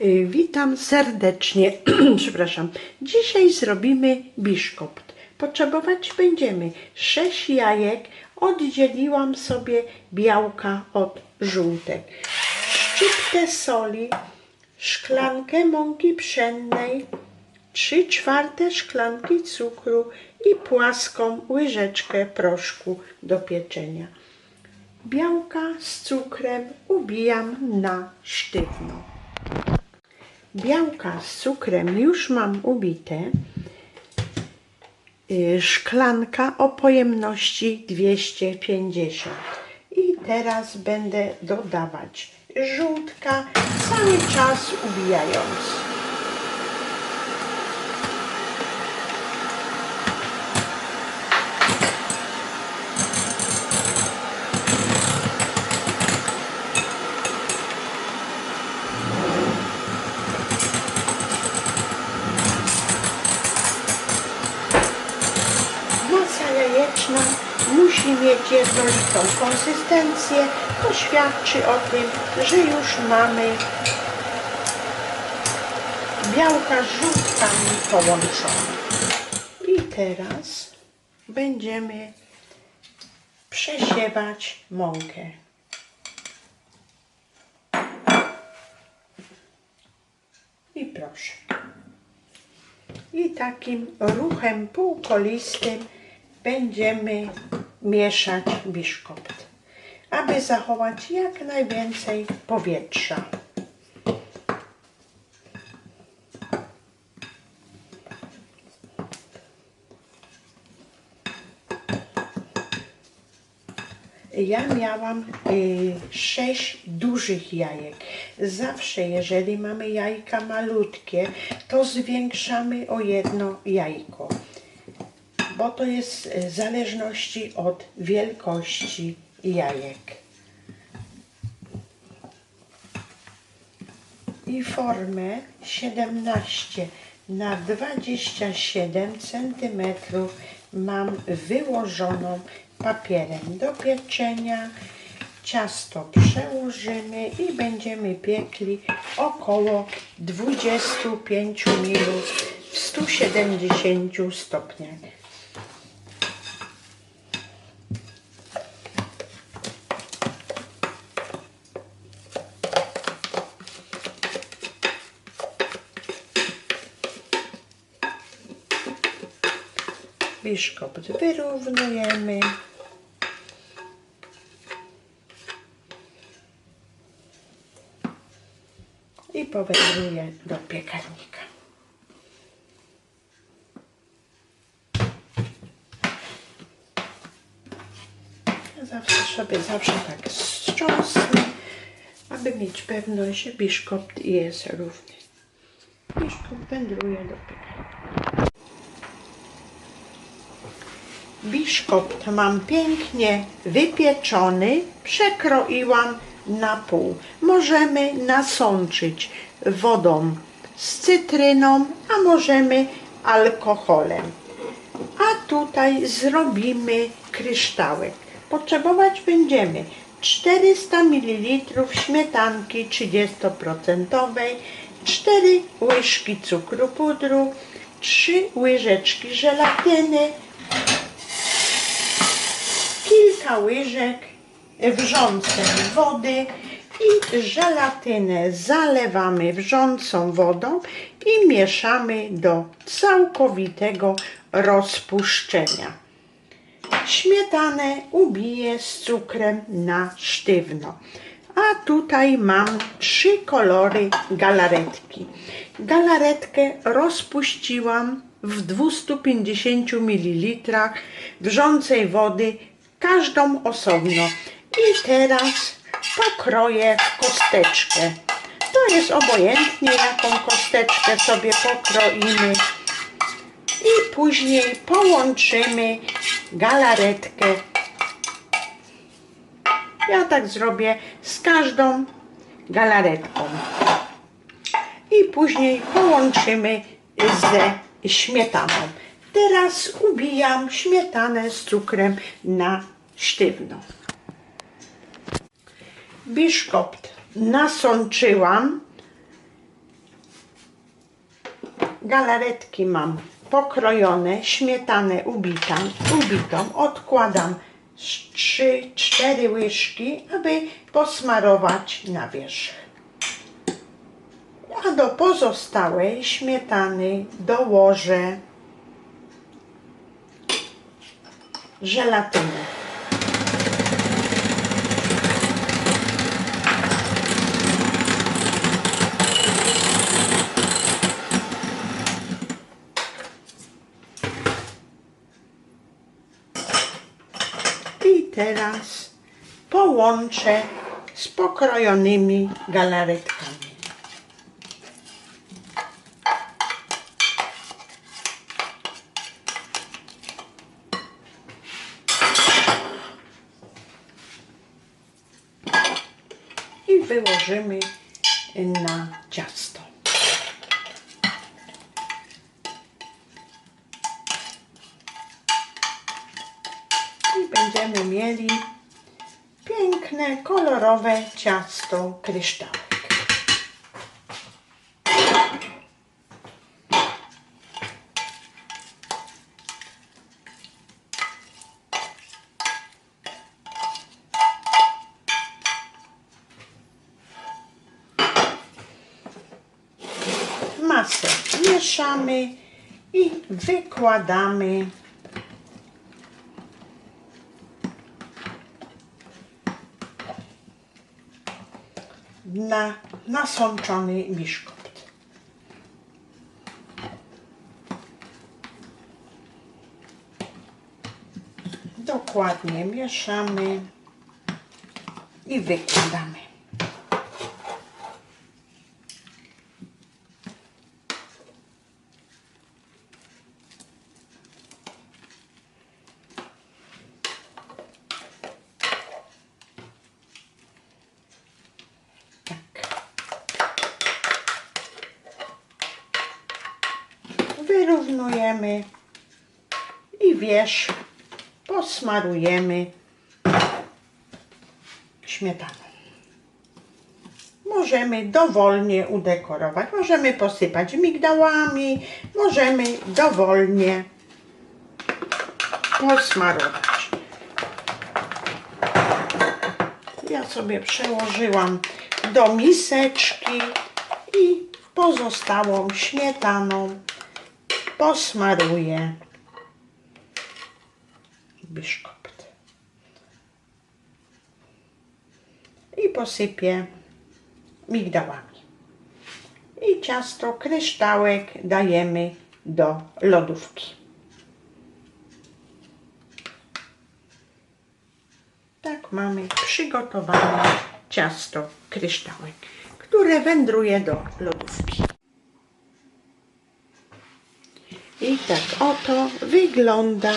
Y, Witam serdecznie. Przepraszam. Dzisiaj zrobimy biszkopt. Potrzebować będziemy 6 jajek. Oddzieliłam sobie białka od żółtek. Szczyptę soli, szklankę mąki pszennej, 3 czwarte szklanki cukru i płaską łyżeczkę proszku do pieczenia. Białka z cukrem ubijam na sztywno. Białka z cukrem już mam ubite. Y, Szklanka o pojemności 250. I teraz będę dodawać żółtka, cały czas ubijając. Musi mieć jednolitą konsystencję. To świadczy o tym, że już mamy białka z żółtkami połączone. I teraz będziemy przesiewać mąkę. I proszę. I takim ruchem półkolistym będziemy mieszać biszkopt, aby zachować jak najwięcej powietrza. Ja miałam y, sześć dużych jajek. Zawsze, jeżeli mamy jajka malutkie, to zwiększamy o jedno jajko, bo to jest w zależności od wielkości jajek. I formę 17 na 27 cm mam wyłożoną papierem do pieczenia. Ciasto przełożymy i będziemy piekli około 25 minut w 170 stopniach. Biszkopt wyrównujemy. I powędruję do piekarnika. Zawsze sobie zawsze tak strząsnę, aby mieć pewność, że biszkopt jest równy. Biszkopt wędruje do piekarnika. Biszkopt mam pięknie wypieczony, przekroiłam na pół. Możemy nasączyć wodą z cytryną, a możemy alkoholem. A tutaj zrobimy kryształek. Potrzebować będziemy 400 ml śmietanki 30%, 4 łyżki cukru pudru, 3 łyżeczki żelatyny, kilka łyżek wrzącej wody i żelatynę zalewamy wrzącą wodą i mieszamy do całkowitego rozpuszczenia. Śmietanę ubiję z cukrem na sztywno. A tutaj mam trzy kolory galaretki. Galaretkę rozpuściłam w 250 ml wrzącej wody, każdą osobno. I teraz pokroję kosteczkę. To jest obojętnie, jaką kosteczkę sobie pokroimy. I później połączymy galaretkę. Ja tak zrobię z każdą galaretką. I później połączymy ze śmietaną. Teraz ubijam śmietanę z cukrem na sztywno. Biszkopt nasączyłam Galaretki mam pokrojone, śmietanę ubita, ubitą. Odkładam 3-4 łyżki, aby posmarować na wierzch. A do pozostałej śmietany dołożę żelatynę. I teraz połączę z pokrojonymi galaretkami. I wyłożymy na ciasto. I będziemy mieli piękne, kolorowe ciasto kryształek. Masę mieszamy i wykładamy na nasączony biszkopt. Dokładnie mieszamy i wykładamy. Tak. I wierzch posmarujemy śmietaną. Możemy dowolnie udekorować. Możemy posypać migdałami, możemy dowolnie posmarować. Ja sobie przełożyłam do miseczki i pozostałą śmietaną posmaruję biszkopt. I posypię migdałami. I ciasto kryształek dajemy do lodówki. Tak mamy przygotowane ciasto kryształek, które wędruje do lodówki. I tak oto wygląda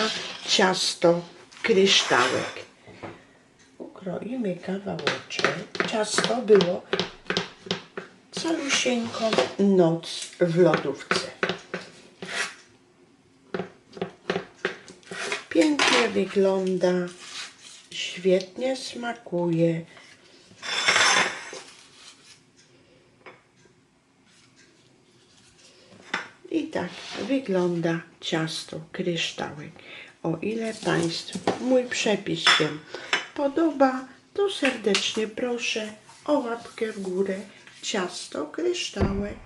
ciasto kryształek. Ukroimy kawałeczek. Ciasto było calusieńką noc w lodówce. Pięknie wygląda, świetnie smakuje. Tak wygląda ciasto kryształek. O ile Państwu mój przepis się podoba, to serdecznie proszę o łapkę w górę ciasto kryształek.